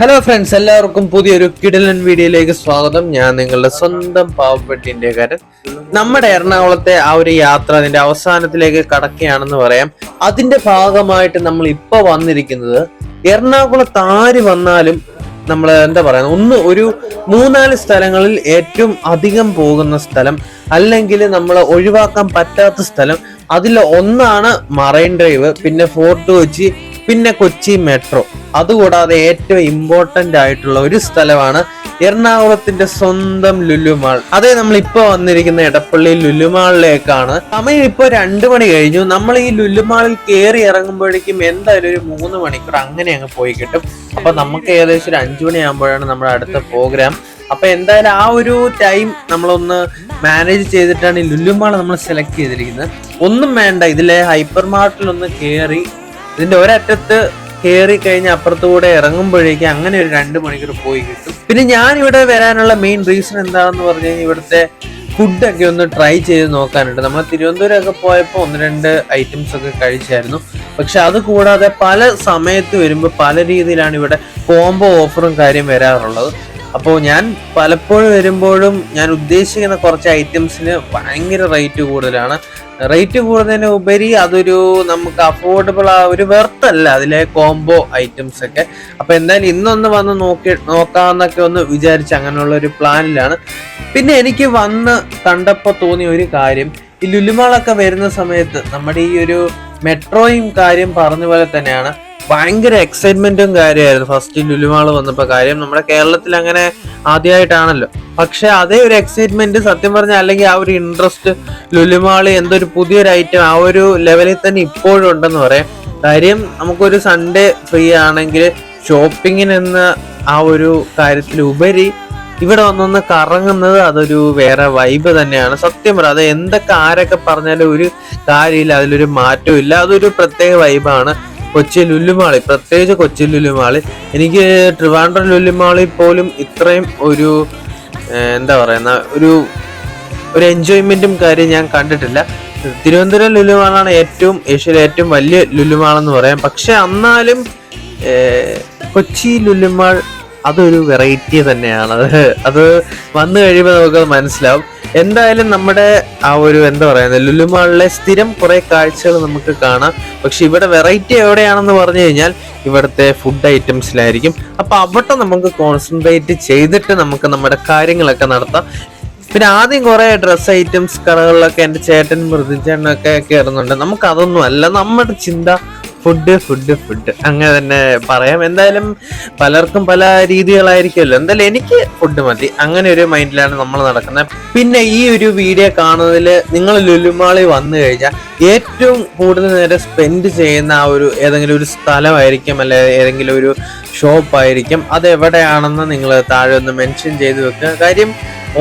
Hello friends എല്ലാവർക്കും പുതിയൊരു കിടലൻ വീഡിയോയിലേക്ക് സ്വാഗതം. ഞാൻ നിങ്ങളുടെ സ്വന്തം പാവപ്പെട്ട ഇന്ത്യക്കാരൻ നമ്മുടെ എറണാകുളത്തെ ആ ഒരു യാത്ര അതിന്റെ അവസാനത്തിലേക്ക് കടക്കുകയാണെന്ന് പറയാം. അതിന്റെ ഭാഗമായിട്ട് നമ്മൾ ഇപ്പൊ വന്നിരിക്കുന്നത് എറണാകുളത്ത് ആര് വന്നാലും നമ്മൾ എന്താ പറയുക ഒന്ന് ഒരു മൂന്നാൽ സ്ഥലങ്ങളിൽ ഏറ്റവും അധികം പോകുന്ന സ്ഥലം അല്ലെങ്കിൽ നമ്മൾ ഒഴിവാക്കാൻ പറ്റാത്ത സ്ഥലം. അതിൽ ഒന്നാണ് മറൈൻ ഡ്രൈവ് പിന്നെ ഫോർട്ട് കൊച്ചി പിന്നെ കൊച്ചി മെട്രോ. അതുകൂടാതെ ഏറ്റവും ഇമ്പോർട്ടന്റ് ആയിട്ടുള്ള ഒരു സ്ഥലമാണ് എറണാകുളത്തിന്റെ സ്വന്തം ലുലുമാൾ അതെ നമ്മൾ ഇപ്പൊ വന്നിരിക്കുന്ന എടപ്പള്ളി ലുലുമാളിലേക്കാണ് സമയം ഇപ്പൊ രണ്ടു മണി കഴിഞ്ഞു. നമ്മൾ ഈ ലുലുമാളിൽ കയറി ഇറങ്ങുമ്പോഴേക്കും എന്തായാലും ഒരു മൂന്ന് മണിക്കൂർ അങ്ങനെ അങ്ങ് പോയി കിട്ടും. അപ്പൊ നമുക്ക് ഏകദേശം ഒരു അഞ്ചു മണിയാകുമ്പോഴാണ് നമ്മുടെ അടുത്ത പ്രോഗ്രാം അപ്പൊ എന്തായാലും ആ ഒരു ടൈം നമ്മളൊന്ന് മാനേജ് ചെയ്തിട്ടാണ് ഈ ലുലുമാൾ നമ്മൾ സെലക്ട് ചെയ്തിരിക്കുന്നത്. ഒന്നും വേണ്ട ഇതിലെ ഹൈപ്പർ മാർട്ടിൽ ഒന്ന് കയറി ഇതിന്റെ ഒരറ്റത്ത് കയറി കഴിഞ്ഞ് അപ്പുറത്തുകൂടെ ഇറങ്ങുമ്പോഴേക്കും അങ്ങനെ ഒരു രണ്ട് മണിക്കൂർ പോയി കിട്ടും. പിന്നെ ഞാൻ ഇവിടെ വരാനുള്ള മെയിൻ റീസൺ എന്താണെന്ന് പറഞ്ഞു കഴിഞ്ഞാൽ ഇവിടുത്തെ ഫുഡൊക്കെ ഒന്ന് ട്രൈ ചെയ്ത് നോക്കാനുണ്ട്. നമ്മൾ തിരുവനന്തപുരം ഒക്കെ പോയപ്പോൾ ഒന്ന് രണ്ട് ഐറ്റംസ് ഒക്കെ കഴിച്ചായിരുന്നു. പക്ഷെ അത് കൂടാതെ പല സമയത്ത് വരുമ്പോൾ പല രീതിയിലാണ് ഇവിടെ കോംബോ ഓഫറും കാര്യം വരാറുള്ളത്. അപ്പോൾ ഞാൻ പലപ്പോഴും വരുമ്പോഴും ഞാൻ ഉദ്ദേശിക്കുന്ന കുറച്ച് ഐറ്റംസിന് ഭയങ്കര റേറ്റ് കൂടുതലാണ്. റേറ്റ് കൂടുന്നതിന് ഉപരി അതൊരു നമുക്ക് അഫോർഡബിൾ ആ ഒരു വെർത്തല്ല അതിലെ കോംബോ ഐറ്റംസ് ഒക്കെ. അപ്പൊ എന്തായാലും ഇന്നൊന്ന് വന്ന് നോക്കി നോക്കാന്നൊക്കെ ഒന്ന് വിചാരിച്ച് അങ്ങനെയുള്ള ഒരു പ്ലാനിലാണ് പിന്നെ എനിക്ക് വന്ന് കണ്ടപ്പോൾ തോന്നിയ ഒരു കാര്യം ഈ ലുലുമാളൊക്കെ വരുന്ന സമയത്ത് നമ്മുടെ ഈ ഒരു മെട്രോയും കാര്യം പറഞ്ഞ പോലെ തന്നെയാണ്. ഭയങ്കര എക്സൈറ്റ്മെന്റും കാര്യമായിരുന്നു. ഫസ്റ്റ് ലുലുമാൾ വന്നപ്പോ കാര്യം നമ്മുടെ കേരളത്തിൽ അങ്ങനെ ആദ്യമായിട്ടാണല്ലോ. പക്ഷെ അതേ ഒരു എക്സൈറ്റ്മെന്റ് സത്യം പറഞ്ഞാൽ അല്ലെങ്കിൽ ആ ഒരു ഇൻട്രസ്റ്റ് ലുലുമാൾ എന്തൊരു പുതിയൊരു ഐറ്റം ആ ഒരു ലെവലിൽ തന്നെ ഇപ്പോഴും ഉണ്ടെന്ന് പറയാം. കാര്യം നമുക്കൊരു സൺഡേ ഫ്രീ ആണെങ്കിൽ ഷോപ്പിങ്ങിന് എന്ന ആ ഒരു കാര്യത്തിൽ ഉപരി ഇവിടെ വന്നൊന്ന് കറങ്ങുന്നത് അതൊരു വേറെ വൈബ് തന്നെയാണ്. സത്യം പറ അത് എന്തൊക്കെ ആരൊക്കെ പറഞ്ഞാലും ഒരു കാര്യമില്ല അതിലൊരു മാറ്റവും ഇല്ല. അതൊരു പ്രത്യേക വൈബാണ് കൊച്ചി ലുല്ലുമാളി പ്രത്യേകിച്ച് കൊച്ചി ലുല്ലുമാളി എനിക്ക് ട്രിവാൻഡ്രം ലുല്ലുമാളി പോലും ഇത്രയും ഒരു എന്താ പറയുന്ന ഒരു ഒരു എൻജോയ്മെന്റും കാര്യം ഞാൻ കണ്ടിട്ടില്ല. തിരുവനന്തപുരം ലുലുമാളാണ് ഏറ്റവും ഏഷ്യയിലെ ഏറ്റവും വലിയ ലുലുമാളെന്ന് പറയാം. പക്ഷെ എന്നാലും കൊച്ചി ലുലുമാൾ അതൊരു വെറൈറ്റി തന്നെയാണ്. അത് അത് വന്നു കഴിയുമ്പോൾ നമുക്ക് മനസ്സിലാവും. എന്തായാലും നമ്മുടെ ആ ഒരു എന്താ പറയുന്നത് ലുലുമാളിലെ സ്ഥിരം കുറേ കാഴ്ചകൾ നമുക്ക് കാണാം. പക്ഷെ ഇവിടെ വെറൈറ്റി എവിടെയാണെന്ന് പറഞ്ഞു കഴിഞ്ഞാൽ ഇവിടുത്തെ ഫുഡ് ഐറ്റംസിലായിരിക്കും അപ്പോൾ അവിടെ നമുക്ക് കോൺസെൻട്രേറ്റ് ചെയ്തിട്ട് നമുക്ക് നമ്മുടെ കാര്യങ്ങളൊക്കെ നടത്താം. പിന്നെ ആദ്യം കുറേ ഡ്രസ് ഐറ്റംസ് കടകളിലൊക്കെ എന്റെ ചേട്ടൻ മൃദുചേട്ടനൊക്കെ കയറുന്നുണ്ട് നമുക്ക് അതൊന്നും അല്ല. നമ്മുടെ ചിന്ത ഫുഡ് ഫുഡ് ഫുഡ് അങ്ങനെ തന്നെ പറയാം. എന്തായാലും പലർക്കും പല രീതികളായിരിക്കുമല്ലോ. എന്തായാലും എനിക്ക് ഫുഡ് മതി. അങ്ങനെ ഒരു മൈൻഡിലാണ് നമ്മൾ നടക്കുന്നത്. പിന്നെ ഈ ഒരു വീഡിയോ കാണുന്നതിൽ നിങ്ങൾ ലുലുമാളി വന്നു കഴിഞ്ഞാൽ ഏറ്റവും കൂടുതൽ നേരം സ്പെൻഡ് ചെയ്യുന്ന ആ ഒരു ഏതെങ്കിലും ഒരു സ്ഥലമായിരിക്കും അല്ലെ ഏതെങ്കിലും ഒരു ഷോപ്പ് ആയിരിക്കും. അത് എവിടെയാണെന്ന് നിങ്ങൾ താഴെ ഒന്ന് മെൻഷൻ ചെയ്ത് വെക്കുക. കാര്യം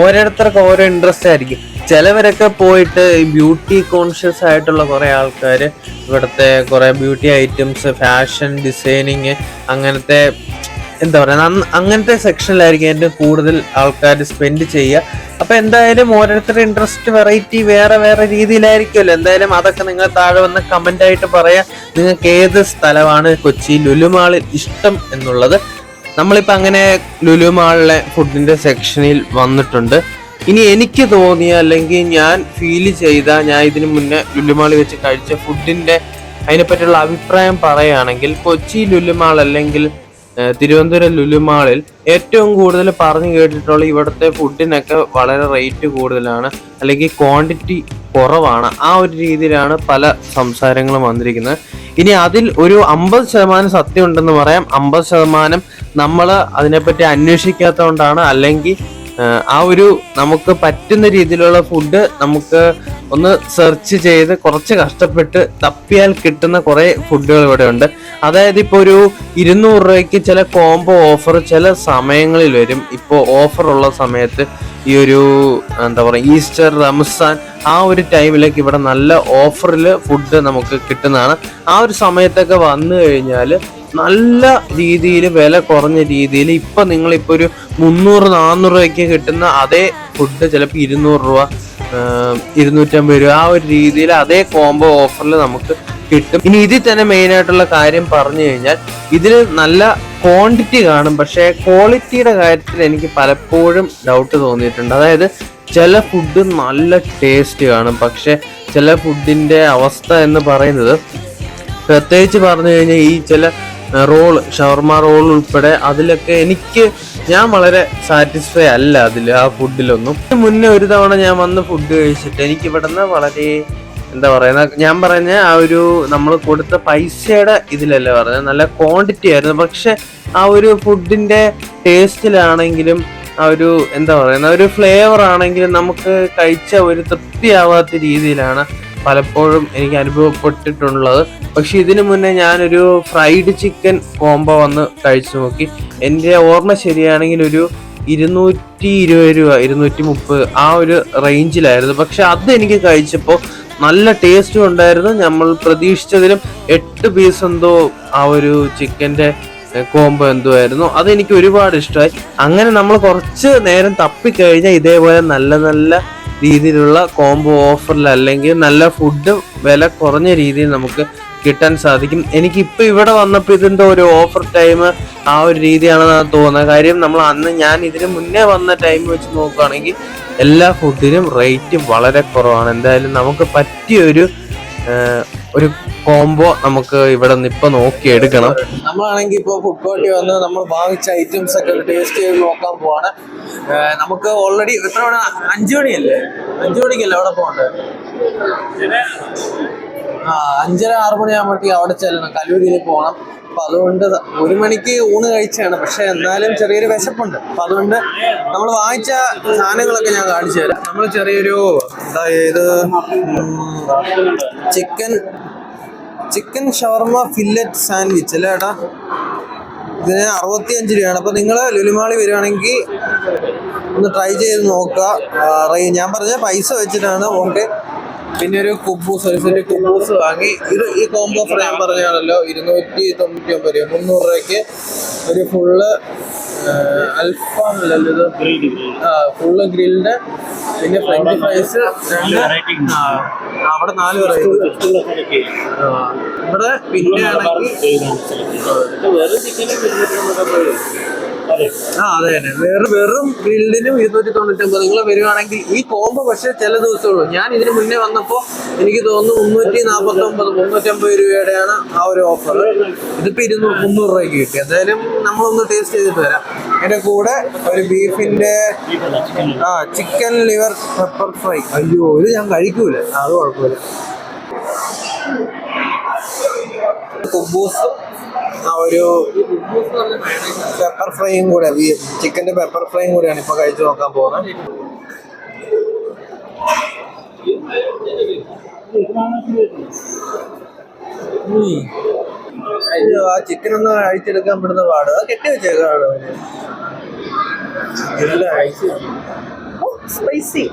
ഓരോരുത്തർക്ക് ഓരോ ഇൻട്രസ്റ്റ് ആയിരിക്കും. ചിലവരൊക്കെ പോയിട്ട് ബ്യൂട്ടി കോൺഷ്യസ് ആയിട്ടുള്ള കുറെ ആൾക്കാർ ഇവിടുത്തെ കുറെ ബ്യൂട്ടി ഐറ്റംസ് ഫാഷൻ ഡിസൈനിങ് അങ്ങനത്തെ എന്താ പറയുക അങ്ങനത്തെ സെക്ഷനിലായിരിക്കും ഏറ്റവും കൂടുതൽ ആൾക്കാർ സ്പെൻഡ് ചെയ്യുക. അപ്പൊ എന്തായാലും ഓരോരുത്തരുടെ ഇൻട്രസ്റ്റ് വെറൈറ്റി വേറെ വേറെ രീതിയിലായിരിക്കുമല്ലോ. എന്തായാലും അതൊക്കെ നിങ്ങൾ താഴെ വന്ന് കമന്റ് ആയിട്ട് പറയാം. നിങ്ങൾക്ക് ഏത് സ്ഥലമാണ് കൊച്ചി ലുലുമാളിൽ ഇഷ്ടം എന്നുള്ളത്. നമ്മളിപ്പോൾ അങ്ങനെ ലുലുമാളിലെ ഫുഡിന്റെ സെക്ഷനിൽ വന്നിട്ടുണ്ട്. ഇനി എനിക്ക് തോന്നിയ അല്ലെങ്കിൽ ഞാൻ ഫീൽ ചെയ്ത ഞാൻ ഇതിനു മുന്നേ ലുലുമാളി വെച്ച് കഴിച്ച ഫുഡിന്റെ അതിനെപ്പറ്റിയുള്ള അഭിപ്രായം പറയുകയാണെങ്കിൽ കൊച്ചി ലുലുമാൾ അല്ലെങ്കിൽ തിരുവനന്തപുരം ലുലുമാളിൽ ഏറ്റവും കൂടുതൽ പറഞ്ഞു കേട്ടിട്ടുള്ള ഇവിടുത്തെ ഫുഡിനൊക്കെ വളരെ റേറ്റ് കൂടുതലാണ് അല്ലെങ്കിൽ ക്വാണ്ടിറ്റി കുറവാണ്. ആ ഒരു രീതിയിലാണ് പല സംസാരങ്ങളും വന്നിരിക്കുന്നത്. ഇനി അതിൽ ഒരു അമ്പത് ശതമാനം സത്യം ഉണ്ടെന്ന് പറയാം. അമ്പത് ശതമാനം നമ്മൾ അതിനെപ്പറ്റി അന്വേഷിക്കാത്തതുകൊണ്ടാണ് അല്ലെങ്കിൽ ആ ഒരു നമുക്ക് പറ്റുന്ന രീതിയിലുള്ള ഫുഡ് നമുക്ക് ഒന്ന് സെർച്ച് ചെയ്ത് കുറച്ച് കഷ്ടപ്പെട്ട് തപ്പിയാൽ കിട്ടുന്ന കുറേ ഫുഡുകൾ ഇവിടെ ഉണ്ട് അതായത് ഇപ്പോൾ ഒരു ഇരുന്നൂറ് രൂപയ്ക്ക് ചില കോംബോ ഓഫർ ചില സമയങ്ങളിൽ വരും. ഇപ്പോൾ ഓഫർ ഉള്ള സമയത്ത് ഈ ഒരു എന്താ പറയുക ഈസ്റ്റർ റംസാൻ ആ ഒരു ടൈമിലേക്ക് ഇവിടെ നല്ല ഓഫറിൽ ഫുഡ് നമുക്ക് കിട്ടുന്നതാണ്. ആ ഒരു സമയത്തൊക്കെ വന്നു കഴിഞ്ഞാൽ നല്ല രീതിയിൽ വില കുറഞ്ഞ രീതിയിൽ ഇപ്പം നിങ്ങളിപ്പോൾ ഒരു മുന്നൂറ് നാന്നൂറ് രൂപയ്ക്ക് കിട്ടുന്ന അതേ ഫുഡ് ചിലപ്പോൾ ഇരുന്നൂറ് രൂപ ഇരുന്നൂറ്റമ്പത് രൂപ ആ ഒരു രീതിയിൽ അതേ കോംബോ ഓഫറിൽ നമുക്ക് കിട്ടും. ഇനി ഇതിൽ തന്നെ മെയിൻ ആയിട്ടുള്ള കാര്യം പറഞ്ഞു കഴിഞ്ഞാൽ ഇതിൽ നല്ല ക്വാണ്ടിറ്റി കാണും പക്ഷേ ക്വാളിറ്റിയുടെ കാര്യത്തിൽ എനിക്ക് പലപ്പോഴും ഡൗട്ട് തോന്നിയിട്ടുണ്ട്. അതായത് ചില ഫുഡ് നല്ല ടേസ്റ്റ് കാണും പക്ഷെ ചില ഫുഡിന്റെ അവസ്ഥ എന്ന് പറയുന്നത് പ്രത്യേകിച്ച് പറഞ്ഞു കഴിഞ്ഞാൽ ഈ ചില റോൾ ഷവർമ റോൾ ഉൾപ്പെടെ അതിലൊക്കെ എനിക്ക് ഞാൻ വളരെ സാറ്റിസ്ഫൈ അല്ല അതിൽ ആ ഫുഡിലൊന്നും മുന്നേ ഒരു തവണ ഞാൻ വന്ന് ഫുഡ് കഴിച്ചിട്ട് എനിക്ക് ഇവിടുന്ന് വളരെ എന്താ പറയുന്ന ഞാൻ പറഞ്ഞ ആ ഒരു നമ്മൾ കൊടുത്ത പൈസയുടെ ഇതിലല്ല പറഞ്ഞത് നല്ല ക്വാണ്ടിറ്റി ആയിരുന്നു. പക്ഷെ ആ ഒരു ഫുഡിന്റെ ടേസ്റ്റിലാണെങ്കിലും ആ ഒരു എന്താ പറയുന്ന ഒരു ഫ്ലേവർ ആണെങ്കിലും നമുക്ക് കഴിച്ച ഒരു തൃപ്തിയാവാത്ത രീതിയിലാണ് പലപ്പോഴും എനിക്ക് അനുഭവപ്പെട്ടിട്ടുള്ളത്. പക്ഷെ ഇതിനു മുന്നേ ഞാനൊരു ഫ്രൈഡ് ചിക്കൻ കോംബോ വന്ന് കഴിച്ചു നോക്കി. എന്റെ ഓർമ്മ ശരിയാണെങ്കിൽ ഒരു ഇരുന്നൂറ്റി ഇരുപത് രൂപ ഇരുന്നൂറ്റി മുപ്പത് ആ ഒരു റേഞ്ചിലായിരുന്നു. പക്ഷെ അത് എനിക്ക് കഴിച്ചപ്പോൾ നല്ല ടേസ്റ്റും ഉണ്ടായിരുന്നു. നമ്മൾ പ്രതീക്ഷിച്ചതിലും എട്ട് പീസ് എന്തോ ആ ഒരു ചിക്കന്റെ കോംബോ എന്തോ ആയിരുന്നു അതെനിക്ക് ഒരുപാട് ഇഷ്ടമായി. അങ്ങനെ നമ്മൾ കുറച്ച് നേരം തപ്പിക്കഴിഞ്ഞാൽ ഇതേപോലെ നല്ല നല്ല രീതിയിലുള്ള കോംബോ ഓഫറിൽ അല്ലെങ്കിൽ നല്ല ഫുഡ് വില കുറഞ്ഞ രീതിയിൽ നമുക്ക് കിട്ടാൻ സാധിക്കും. എനിക്ക് ഇവിടെ വന്നപ്പോൾ ഇതിന്റെ ഒരു ഓഫർ ടൈം ആ ഒരു രീതിയാണെന്നാണ് തോന്നുന്നത് കാര്യം നമ്മൾ അന്ന് ഞാൻ ഇതിന് മുന്നേ വന്ന ടൈം വെച്ച് നോക്കുകയാണെങ്കിൽ എല്ലാ ഫുഡിനും റേറ്റ് വളരെ കുറവാണ്. എന്തായാലും നമുക്ക് പറ്റിയൊരു ഒരു കോംബോ നമുക്ക് ഇവിടെ നിന്ന് ഇപ്പൊ നോക്കി എടുക്കണം. നമ്മളാണെങ്കിൽ ഇപ്പോൾ ഫുഡ് കോർട്ടിൽ വന്ന് നമ്മൾ വാങ്ങിച്ച ഐറ്റംസ് ഒക്കെ ടേസ്റ്റ് ചെയ്ത് നോക്കാൻ പോവാണ്. നമുക്ക് ഓൾറെഡി എത്ര മണി? അഞ്ചു മണിയല്ലേ? അഞ്ചു മണിക്കല്ലേ അവിടെ പോകണ്ടേ ആ അഞ്ചര ആറ് മണിയാകുമ്പോഴത്തേക്ക് അവിടെ ചെല്ലണം. കലൂരിയിൽ പോകണം. അപ്പൊ അതുകൊണ്ട് ഒരു മണിക്ക് ഊണ് കഴിച്ചാണ്. പക്ഷെ എന്നാലും ചെറിയൊരു വിശപ്പുണ്ട്. അപ്പൊ അതുകൊണ്ട് നമ്മൾ വാങ്ങിച്ച സാധനങ്ങളൊക്കെ ഞാൻ കാണിച്ചു തരാം. നമ്മൾ ചെറിയൊരു അതായത് chicken chicken shawarma fillet sandwich അല്ലേ ഏട്ടാ? ഇതിന് അറുപത്തി അഞ്ച് രൂപയാണ്. അപ്പോൾ നിങ്ങൾ ലുലുമാളി വരുവാണെങ്കിൽ ഒന്ന് ട്രൈ ചെയ്ത് നോക്കുക. ഞാൻ പറഞ്ഞ പൈസ വെച്ചിട്ടാണ്. ഓക്കെ. പിന്നെ ഒരു കുബൂസ് ഒരു കുബൂസ് വാങ്ങി. ഇത് ഈ കോംബോ ഞാൻ പറഞ്ഞാണല്ലോ ഇരുന്നൂറ്റി തൊണ്ണൂറ്റി ഒമ്പത് രൂപ. മുന്നൂറ് രൂപയ്ക്ക് ഒരു ഫുള്ള് അൽഫാം അല്ലല്ലോ ഇത്? ഫുള്ള് ഗ്രിൽഡ് പിന്നെ ഫ്രഞ്ച് ഫ്രൈസ് അവിടെ നാല് വെറൈറ്റി ഇവിടെ പിന്നെ ആണെങ്കിൽ ആ അതെ തന്നെ. വേറെ വെറും ഗ്രിൽഡിനും ഇരുന്നൂറ്റി തൊണ്ണൂറ്റൊമ്പത് നിങ്ങൾ വരുവാണെങ്കിൽ ഈ കോംബോ പക്ഷേ ചില ദിവസമുള്ളൂ. ഞാൻ ഇതിന് മുന്നേ വന്നപ്പോൾ എനിക്ക് തോന്നുന്നു മുന്നൂറ്റി നാൽപ്പത്തി ഒമ്പത് മുന്നൂറ്റമ്പത് രൂപയുടെയാണ് ആ ഒരു ഓഫർ ഇതിപ്പോൾ ഇരുന്നൂറ് മുന്നൂറ് രൂപയ്ക്ക് കിട്ടി. എന്തായാലും നമ്മളൊന്ന് ടേസ്റ്റ് ചെയ്തിട്ട് വരാം. അതിന്റെ കൂടെ ഒരു ബീഫിന്റെ ആ ചിക്കൻ ലിവർ പെപ്പർ ഫ്രൈ അയ്യോ ഇത് ഞാൻ കഴിക്കൂല. അത് കുഴപ്പമില്ല. കുബൂസ് ആ ഒരു പെപ്പർ ഫ്രൈയും കൂടെ ചിക്കന്റെ പെപ്പർ ഫ്രൈയും കൂടെയാണ് ഇപ്പൊ കഴിച്ചു നോക്കാൻ പോകുന്നത്. ആ ചിക്കൻ ഒന്ന് അഴിച്ചെടുക്കാൻ പെടുന്ന പാട്. അത് കെട്ടി വെച്ചേക്കാണ് സ്പൈസി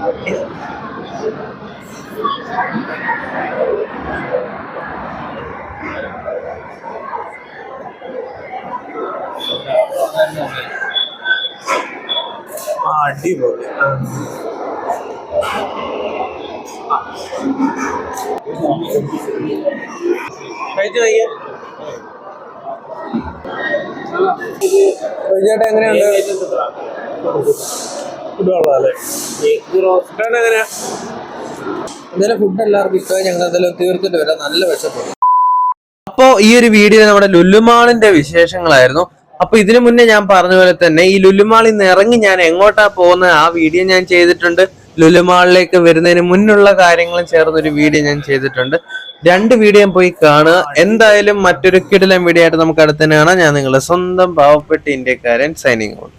ആ അടിപൊളി ചേട്ടാ എങ്ങനെയുണ്ട്? ഫുഡ് കൊള്ളാല്ലേ ചേട്ടൻ എങ്ങനെയാ? എന്തായാലും ഫുഡ് എല്ലാവർക്കും ഇഷ്ടമായി. ഞങ്ങൾ എന്തായാലും തീർത്തിട്ട് വരാം നല്ല വിശപ്പുണ്ട് അപ്പോ ഈ ഒരു വീഡിയോ നമ്മുടെ ലുലുമാളിന്റെ വിശേഷങ്ങളായിരുന്നു. അപ്പൊ ഇതിനു മുന്നേ ഞാൻ പറഞ്ഞ പോലെ തന്നെ ഈ ലുലുമാളിൽ നിന്ന് ഇറങ്ങി ഞാൻ എങ്ങോട്ടാ പോകുന്നത് ആ വീഡിയോ ഞാൻ ചെയ്തിട്ടുണ്ട്. ലുലുമാളിലേക്ക് വരുന്നതിന് മുന്നുള്ള കാര്യങ്ങളും ചേർന്ന ഒരു വീഡിയോ ഞാൻ ചെയ്തിട്ടുണ്ട്. രണ്ട് വീഡിയോ പോയി കാണുക. എന്തായാലും മറ്റൊരു കിടിലം വീഡിയോ ആയിട്ട് നമുക്ക് അടുത്തന്നെ കാണാം. ഞാൻ നിങ്ങളുടെ സ്വന്തം പാവപ്പെട്ട ഇന്ത്യക്കാരൻ സൈനിങ് ഔട്ട്